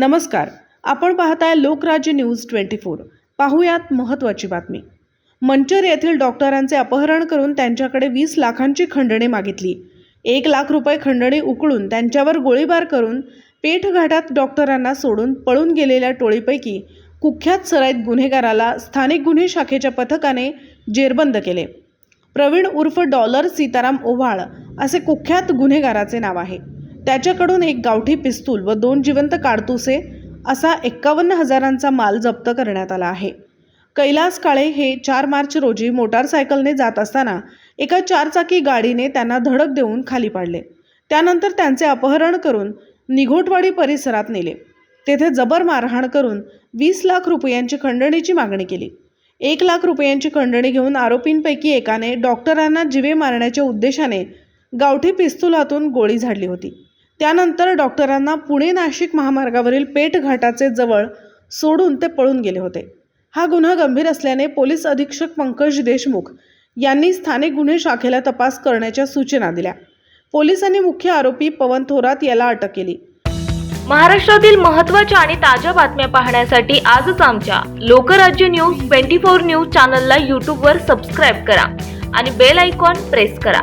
नमस्कार. आपण पाहताय लोकराज्य न्यूज ट्वेंटी फोर. पाहुयात महत्त्वाची बातमी. मंचर येथील डॉक्टरांचे अपहरण करून त्यांच्याकडे वीस लाखांची खंडणी मागितली. एक लाख रुपये खंडणी उकळून त्यांच्यावर गोळीबार करून पेठघाटात डॉक्टरांना सोडून पळून गेलेल्या टोळीपैकी कुख्यात सराईत गुन्हेगाराला स्थानिक गुन्हे शाखेच्या पथकाने जेरबंद केले. प्रवीण उर्फ डॉलर सीताराम ओव्हाळ असे कुख्यात गुन्हेगाराचे नाव आहे. त्याच्याकडून एक गावठी पिस्तूल व दोन जिवंत काडतुसे असा एक्कावन्न हजारांचा माल जप्त करण्यात आला आहे. कैलास काळे हे चार मार्च रोजी मोटारसायकलने जात असताना एका चारचाकी गाडीने त्यांना धडक देऊन खाली पाडले. त्यानंतर त्यांचे अपहरण करून निघोटवाडी परिसरात नेले. तेथे जबर मारहाण करून वीस लाख रुपयांची खंडणीची मागणी केली. एक लाख रुपयांची खंडणी घेऊन आरोपींपैकी एकाने डॉक्टरांना जिवे मारण्याच्या उद्देशाने गावठी पिस्तुलातून गोळी झाडली होती. त्यानंतर डॉक्टरांना पुणे नाशिक महामार्गावरील पेठ घाटाचे जवळ सोडून ते पळून गेले होते. हा गुन्हा गंभीर असल्याने पोलीस अधीक्षक पंकज देशमुख यांनी स्थानिक गुन्हे शाखेला तपास करण्याच्या सूचना दिल्या. पोलिसांनी मुख्य आरोपी पवन थोरात याला अटक केली. महाराष्ट्रातील महत्त्वाच्या आणि ताज्या बातम्या पाहण्यासाठी आजच आमच्या Lokrajya news twenty four news चॅनलला यूट्यूबवर सबस्क्राईब करा आणि बेल आयकॉन प्रेस करा.